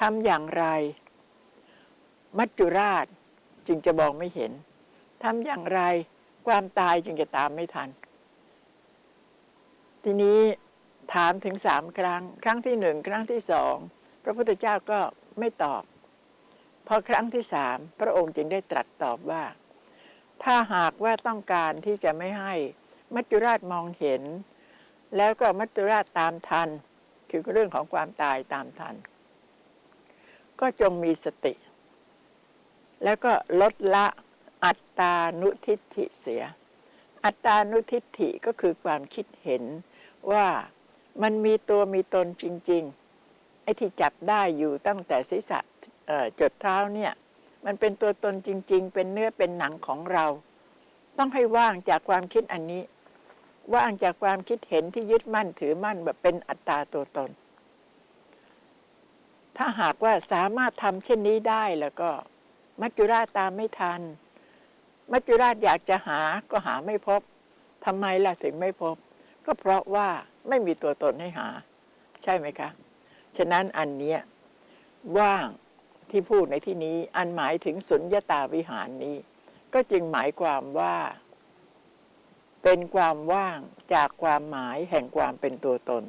ทำอย่างไร มัจจุราชจึงจะมองไม่เห็นทำอย่างไรความตายจึงจะตามไม่ทัน ทีนี้ถามถึงสามครั้ง ครั้งที่หนึ่งครั้งที่สองพระพุทธเจ้าก็ไม่ตอบ พอครั้งที่สามพระองค์จึงได้ตรัสตอบว่า ถ้าหากว่าต้องการที่จะไม่ให้มัจจุราชมองเห็น แล้วก็มัจจุราชตามทัน คือเรื่องของความตายตามทัน ก็จงมีสติ แล้วก็ลดละอัตตานุทิฏฐิเสีย อัตตานุทิฏฐิก็คือความคิดเห็นว่ามันมีตัวมีตนจริง ๆ ไอ้ที่จับได้อยู่ตั้งแต่ศีรษะจดเท้าเนี่ย มันเป็นตัวตนจริง ๆ เป็นเนื้อเป็นหนังของเรา ต้องให้ว่างจากความคิดอันนี้ ว่างจากความคิดเห็นที่ยึดมั่นถือมั่นแบบเป็นอัตตาตัวตน ถ้าหากว่าสามารถทำเช่นนี้ได้แล้วก็มัจจุราชตามไม่ทัน มัจจุราชอยากจะหาก็หาไม่พบทำไมล่ะถึงไม่พบ ก็เพราะว่าไม่มีตัวตนให้หา ใช่ไหมคะ ฉะนั้นอันเนี้ยว่างที่พูดในที่นี้อันหมายถึงสุญญตาวิหารนี้ ก็จึงหมายความว่า เป็นความว่างจากความหมายแห่งความเป็นตัวตน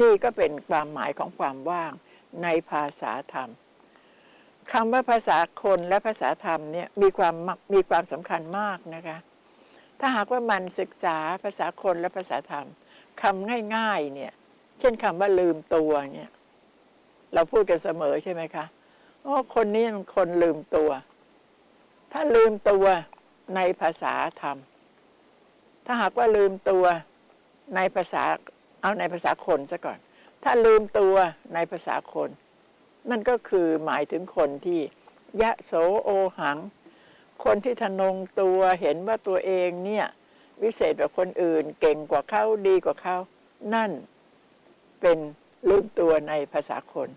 นี่ก็เป็นความหมายของความว่าง ในภาษาธรรมคำว่าภาษาคนและภาษาธรรมเนี่ยมีความมีความสำคัญมากนะคะ ถ้าหากว่ามันศึกษาภาษาคนและภาษาธรรมคำง่ายๆเนี่ย เช่นคำว่าลืมตัวเนี่ย เราพูดกันเสมอใช่ไหมคะโอ้คนนี้มันคนลืมตัว ถ้าลืมตัวในภาษาธรรม ถ้าหากว่าลืมตัวในภาษาเอาในภาษาคนซะก่อน ถ้าลืมตัวในภาษาคน นั่นก็คือหมายถึงคนที่ยะโสโอหัง คนที่ทนงตัวเห็นว่าตัวเองเนี่ย วิเศษกว่าคนอื่น เก่งกว่าเขาดีกว่าเขา นั่นเป็นลืมตัวในภาษาคน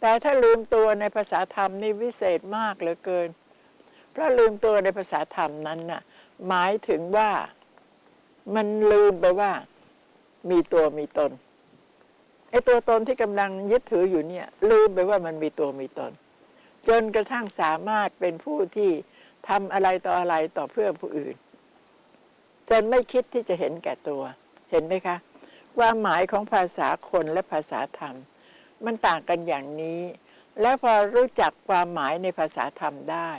แต่ถ้าลืมตัวในภาษาธรรมนี่วิเศษมากเหลือเกิน เพราะลืมตัวในภาษาธรรมนั้นน่ะ หมายถึงว่ามันลืมไปว่า มีตัวมีตน ไอ้ตัวตนที่กำลังยึดถืออยู่เนี่ยลืมไปว่ามันมีตัวมีตน จนกระทั่งสามารถเป็นผู้ที่ทำอะไรต่ออะไรต่อเพื่อผู้อื่น จนไม่คิดที่จะเห็นแก่ตัว เห็นไหมคะความหมายของภาษาคนและภาษาธรรม มันต่างกันอย่างนี้ แล้วพอรู้จักความหมายในภาษาธรรมได้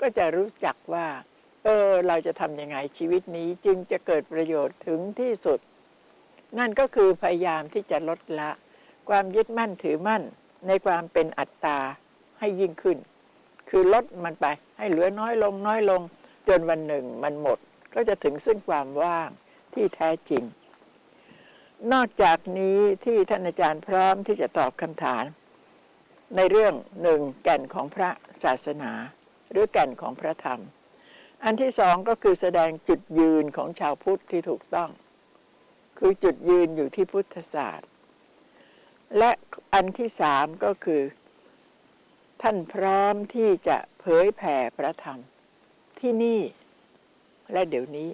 ก็จะรู้จักว่า เออเราจะทำยังไงชีวิตนี้จึงจะเกิดประโยชน์ถึงที่สุด นั่นก็คือพยายามที่จะลดละ ความยึดมั่นถือมั่นในความเป็นอัตตาให้ยิ่งขึ้น คือลดมันไปให้เหลือน้อยลงน้อยลง จนวันหนึ่งมันหมด ก็จะถึงซึ่งความว่างที่แท้จริง นอกจากนี้ที่ท่านอาจารย์พร้อมที่จะตอบคำถาม ในเรื่องหนึ่งแก่นของพระศาสนา หรือแก่นของพระธรรม อันที่สองก็คือแสดงจุดยืนของชาวพุทธที่ถูกต้อง คือจุดยืนอยู่ที่พุทธศาสตร์ และอันที่สามก็คือ ท่านพร้อมที่จะเผยแผ่พระธรรมที่นี่และเดี๋ยวนี้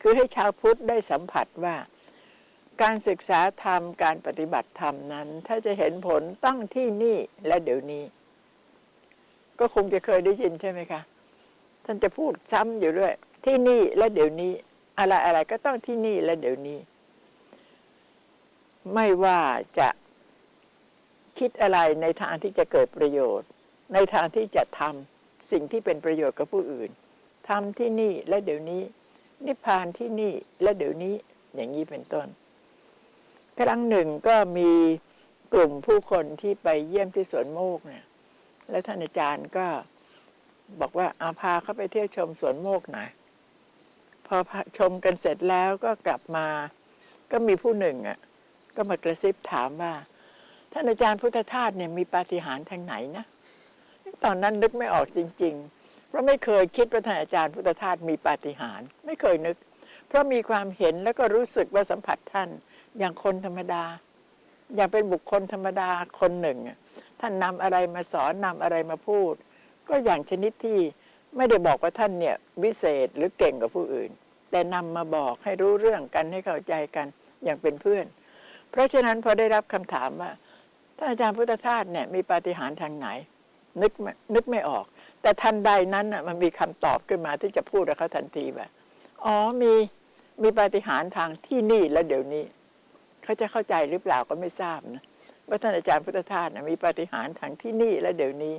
คือให้ชาวพุทธได้สัมผัสว่า การศึกษาธรรมการปฏิบัติธรรมนั้น ถ้าจะเห็นผลต้องที่นี่และเดี๋ยวนี้ ก็คงจะเคยได้ยินใช่ไหมคะ ท่านจะพูดซ้ำอยู่ด้วย ที่นี่และเดี๋ยวนี้ อะไรอะไรก็ต้องที่นี่และเดี๋ยวนี้ ไม่ว่าจะคิดอะไรในทางที่จะเกิดประโยชน์ ในทางที่จะทำสิ่งที่เป็นประโยชน์กับผู้อื่นทำที่นี่และเดี๋ยวนี้ นิพพานที่นี่และเดี๋ยวนี้อย่างนี้เป็นต้น ครั้งหนึ่งก็มีกลุ่มผู้คนที่ไปเยี่ยมที่สวนโมกเนี่ย แล้วท่านอาจารย์ก็บอกว่าเอาพาเขาไปเที่ยวชมสวนโมกหน่อยพอชมกันเสร็จแล้วก็กลับมา ก็มีผู้หนึ่งอะ ก็มากระซิบถามว่าท่านอาจารย์พุทธทาสเนี่ยมีปาฏิหาริย์ทางไหนนะตอนนั้นนึกไม่ออกจริง ๆ เพราะไม่เคยคิดว่าท่านอาจารย์พุทธทาสมีปาฏิหาริย์ไม่เคยนึก เพราะมีความเห็นแล้วก็รู้สึกว่าสัมผัสท่าน อย่างคนธรรมดา อย่างเป็นบุคคลธรรมดาคนหนึ่ง ท่านนำอะไรมาสอนนำอะไรมาพูด ก็อย่างชนิดที่ไม่ได้บอกว่าท่านเนี่ยวิเศษหรือเก่งกว่าผู้อื่น แต่นำมาบอกให้รู้เรื่องกันให้เข้าใจกันอย่างเป็นเพื่อน เพราะฉะนั้นพอได้รับคำถามว่าท่านอาจารย์พุทธทาสเนี่ยมีปาฏิหาริย์ทางไหน นึกนึกไม่ออก แต่ทันใดนั้นมันมีคำตอบขึ้นมาที่จะพูดกับเขาทันทีว่าอ๋อมีมีปาฏิหาริย์ทางที่นี่และเดี๋ยวนี้ เขาจะเข้าใจหรือเปล่าก็ไม่ทราบนะว่าท่านอาจารย์พุทธทาสนะมีปาฏิหาริย์ทางที่นี่และเดี๋ยวนี้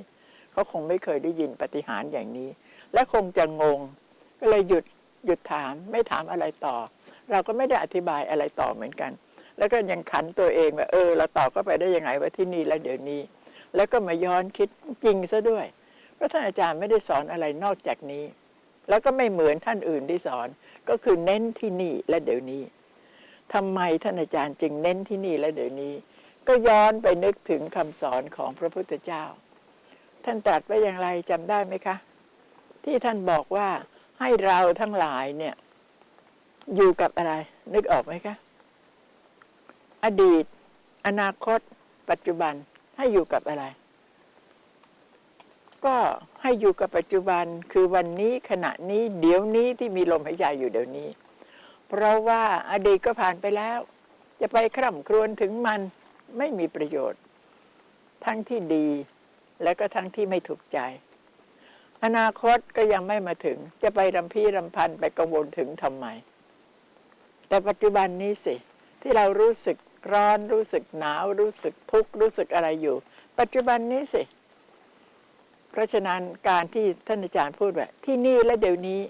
เขาคงไม่เคยได้ยินปาฏิหาริย์อย่างนี้ และคงจะงง ก็เลยหยุดหยุดถามไม่ถามอะไรต่อ เราก็ไม่ได้อธิบายอะไรต่อเหมือนกัน แล้วก็ยังขันตัวเองว่าเออ เราตอบเข้าไปได้ยังไงว่าที่นี่และเดี๋ยวนี้ แล้วก็มาย้อนคิดจริงซะด้วย เพราะท่านอาจารย์ไม่ได้สอนอะไรนอกจากนี้ แล้วก็ไม่เหมือนท่านอื่นที่สอน ก็คือเน้นที่นี่และเดี๋ยวนี้ทำไมท่านอาจารย์จึงเน้นที่นี่และเดี๋ยวนี้ ก็ย้อนไปนึกถึงคำสอนของพระพุทธเจ้า ท่านตรัสไว้อย่างไรจำได้ไหมคะ ที่ท่านบอกว่าให้เราทั้งหลายเนี่ย อยู่กับอะไร นึกออกไหมคะ อดีต อนาคต ปัจจุบันให้อยู่กับอะไร ก็ให้อยู่กับปัจจุบันคือวันนี้ขณะนี้ เดี๋ยวนี้ที่มีลมหายใจอยู่เดี๋ยวนี้ เพราะว่าอดีตก็ผ่านไปแล้ว จะไปคร่ำครวญถึงมันไม่มีประโยชน์ ทั้งที่ดีและก็ทั้งที่ไม่ถูกใจ อนาคตก็ยังไม่มาถึง จะไปรำพี่รำพันไปกังวลถึงทำไม แต่ปัจจุบันนี้สิ ที่เรารู้สึก ร้อนรู้สึกหนาวรู้สึกทุกข์รู้สึกอะไรอยู่ ปัจจุบันนี้สิ เพราะฉะนั้นการที่ท่านอาจารย์พูดว่าที่นี่และเดี๋ยวนี้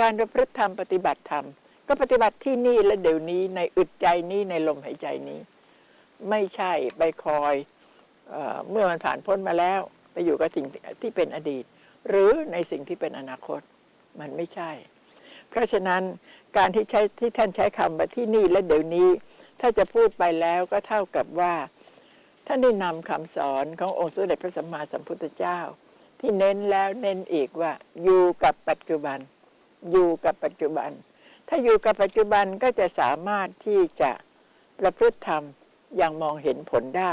การประพฤติธรรมปฏิบัติธรรม ก็ปฏิบัติที่นี่และเดี๋ยวนี้ในอึดใจนี้ในลมหายใจนี้ ไม่ใช่ไปคอยเออเมื่อมันผ่านพ้นมาแล้วไปอยู่กับสิ่งที่เป็นอดีต หรือในสิ่งที่เป็นอนาคต มันไม่ใช่ เพราะฉะนั้นการที่ใช้ที่ท่านใช้คำว่าที่นี่และเดี๋ยวนี้ ถ้าจะพูดไปแล้วก็เท่ากับว่า ท่านได้นำคำสอนขององค์สมเด็จพระสัมมาสัมพุทธเจ้า ที่เน้นแล้วเน้นอีกว่า อยู่กับปัจจุบัน อยู่กับปัจจุบัน ถ้าอยู่กับปัจจุบันก็จะสามารถที่จะประพฤติธรรมอย่างมองเห็นผลได้